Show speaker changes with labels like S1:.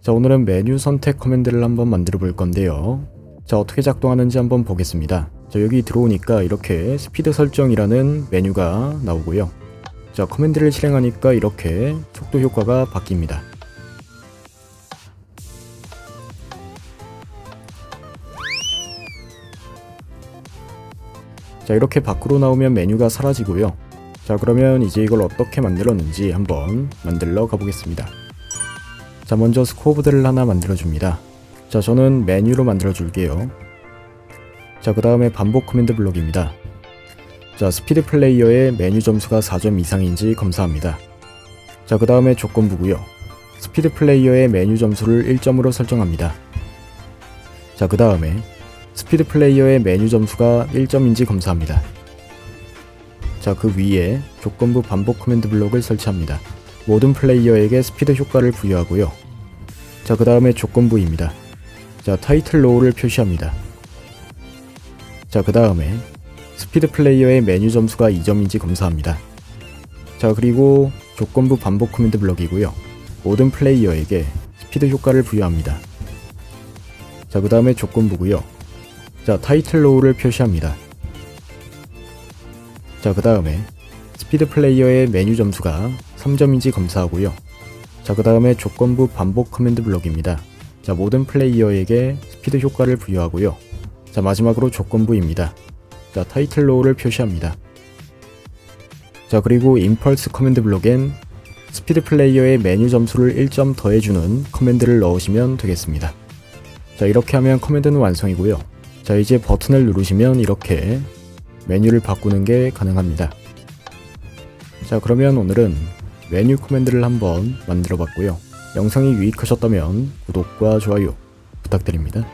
S1: 자 오늘은 메뉴 선택 커맨드를 한번 만들어 볼 건데요. 자 어떻게 작동하는지 한번 보겠습니다. 자 여기 들어오니까 이렇게 스피드 설정이라는 메뉴가 나오고요. 자 커맨드를 실행하니까 이렇게 속도 효과가 바뀝니다. 자 이렇게 밖으로 나오면 메뉴가 사라지고요. 자 그러면 이제 이걸 어떻게 만들었는지 한번 만들러 가보겠습니다 자 먼저 스코어보드를 하나 만들어 줍니다. 자 저는 메뉴로 만들어 줄게요. 자그 다음에 반복 커맨드 블록입니다. 자 스피드 플레이어의 메뉴 점수가 4점 이상인지 검사합니다. 자그 다음에 조건부고요. 스피드 플레이어의 메뉴 점수를 1점으로 설정합니다. 자그 다음에 스피드 플레이어의 메뉴 점수가 1점인지 검사합니다. 자 그 위에 조건부 반복 커맨드 블록을 설치합니다 모든 플레이어에게 스피드 효과를 부여하고요. 자, 그 다음에 조건부입니다. 자, 타이틀 로우를 표시합니다. 자, 그 다음에 스피드 플레이어의 메뉴 점수가 2점인지 검사합니다. 자, 그리고 조건부 반복 커맨드 블럭이고요. 모든 플레이어에게 스피드 효과를 부여합니다. 자, 그 다음에 조건부고요. 자, 타이틀 로우를 표시합니다. 자, 그 다음에 스피드 플레이어의 메뉴 점수가 3점인지 검사하고요. 자, 그 다음에 조건부 반복 커맨드 블록입니다. 자, 모든 플레이어에게 스피드 효과를 부여하고요. 자, 마지막으로 조건부입니다. 자, 타이틀 로우를 표시합니다. 자, 그리고 임펄스 커맨드 블록엔 스피드 플레이어의 메뉴 점수를 1점 더해주는 커맨드를 넣으시면 되겠습니다. 자, 이렇게 하면 커맨드는 완성이고요. 자, 이제 버튼을 누르시면 이렇게 메뉴를 바꾸는 게 가능합니다. 자, 그러면 오늘은 메뉴 코맨드를 한번 만들어 봤고요. 영상이 유익하셨다면 구독과 좋아요 부탁드립니다.